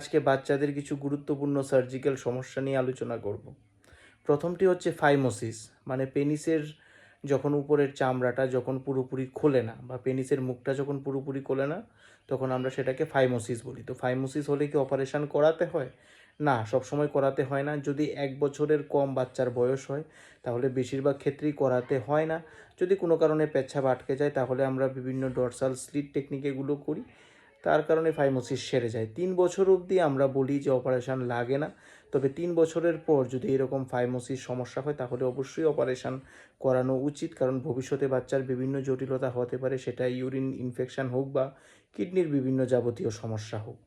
আজকে বাচ্চাদের কিছু গুরুত্বপূর্ণ সার্জিক্যাল সমস্যা নিয়ে আলোচনা করব। প্রথমটি হচ্ছে ফাইমোসিস মানে পেনিসের যখন উপরের চামড়াটা যখন পুরোপুরি খোলে না বা পেনিসের মুখটা যখন পুরোপুরি খোলে না, তখন আমরা সেটাকে ফাইমোসিস বলি। তো ফাইমোসিস হলে কি অপারেশন করাতে হয়? না, সবসময় করাতে হয় না। যদি এক বছরের কম বাচ্চার বয়স হয়, তাহলে বেশিরভাগ ক্ষেত্রেই করাতে হয় না। যদি কোনো কারণে পেচ্ছাপ আটকে যায়, তাহলে আমরা বিভিন্ন ডরসাল স্লিট টেকনিক এগুলো করি। তার কারণে ফাইমোসিস সেরে যায়। তিন বছর অবধি আমরা বলি যে অপারেশন লাগে না। তবে তিন বছরের পর যদি এরকম ফাইমোসিস সমস্যা হয়, তাহলে অবশ্যই অপারেশন করানো উচিত। কারণ ভবিষ্যতে বাচ্চার বিভিন্ন জটিলতা হতে পারে সেটা ইউরিন ইনফেকশন হোক বা কিডনির বিভিন্ন যাবতীয় সমস্যা হোক।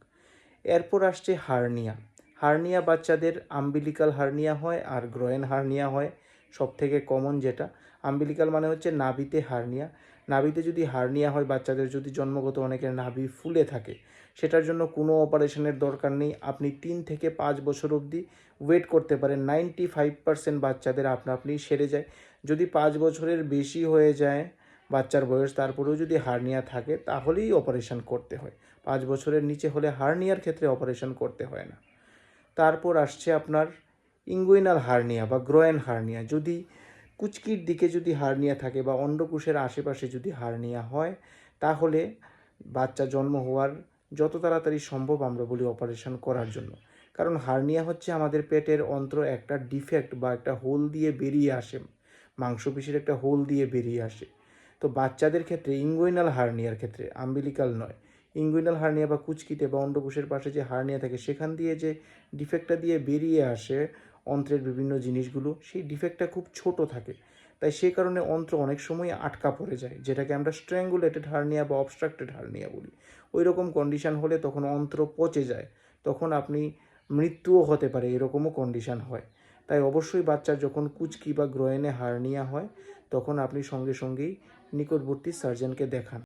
এরপর আসছে হার্নিয়া। হার্নিয়া বাচ্চাদের আম্বিলিকাল হার্নিয়া হয় আর গ্রয়েন হার্নিয়া হয়। সব থেকে কমন যেটা। আম্বিলিকাল মানে হচ্ছে নাভিতে হার্নিয়া। নাভিতে যদি হার্নিয়া হয়, বাচ্চাদের যদি জন্মগত অনেকের নাভি ফুলে থাকে, সেটার জন্য কোনো অপারেশনের দরকার নেই। আপনি তিন থেকে পাঁচ বছর অবধি ওয়েট করতে পারেন। নাইনটি ফাইভ পার্সেন্ট বাচ্চাদের আপনা আপনি সেরে যায়। যদি পাঁচ বছরের বেশি হয়ে যায় বাচ্চার বয়স, তারপরেও যদি হার্নিয়া থাকে, তাহলেই অপারেশন করতে হয়। পাঁচ বছরের নিচে হলে হার্নিয়ার ক্ষেত্রে অপারেশন করতে হয় না। তারপর আসছে আপনার ইঙ্গুইনাল হার্নিয়া বা গ্রোয়েন হার্নিয়া। যদি কুচকির দিকে যদি হার্নিয়া থাকে বা অন্ডকোষের আশেপাশে যদি হার্নিয়া হয়, তাহলে বাচ্চা জন্ম হওয়ার যত তাড়াতাড়ি সম্ভব আমরা বলি অপারেশন করার জন্য। কারণ হার্নিয়া হচ্ছে আমাদের পেটের অন্ত্র একটা ডিফেক্ট বা একটা হোল দিয়ে বেরিয়ে আসে, মাংসপেশির একটা হোল দিয়ে বেরিয়ে আসে। তো বাচ্চাদের ক্ষেত্রে ইঙ্গুইনাল হার্নিয়ার ক্ষেত্রে, আম্বিলিকাল নয়, ইঙ্গুইনাল হার্নিয়া বা কুচকিতে বা অন্ডকোষের পাশে যে হার্নিয়া থাকে, সেখান দিয়ে যে ডিফেক্টটা দিয়ে বেরিয়ে আসে অন্ত্রের বিভিন্ন জিনিসগুলো, সেই ডিফেক্টটা খুব ছোট থাকে। তাই সেই কারণে অন্ত্র অনেক সময় আটকা পড়ে যায়, যেটাকে আমরা স্ট্র্যাঙ্গুলেটেড হার্নিয়া বা অবস্ট্রাক্টেড হার্নিয়া বলি। ওই রকম কন্ডিশন হলে তখন অন্ত্র পচে যায়, তখন আপনি মৃত্যুও হতে পারে, এরকমও কন্ডিশন হয়। তাই অবশ্যই বাচ্চার যখন কুচকি বা গ্রয়েনে হার্নিয়া হয়, তখন আপনি সঙ্গে সঙ্গেই নিকটবর্তী সার্জনকে দেখান।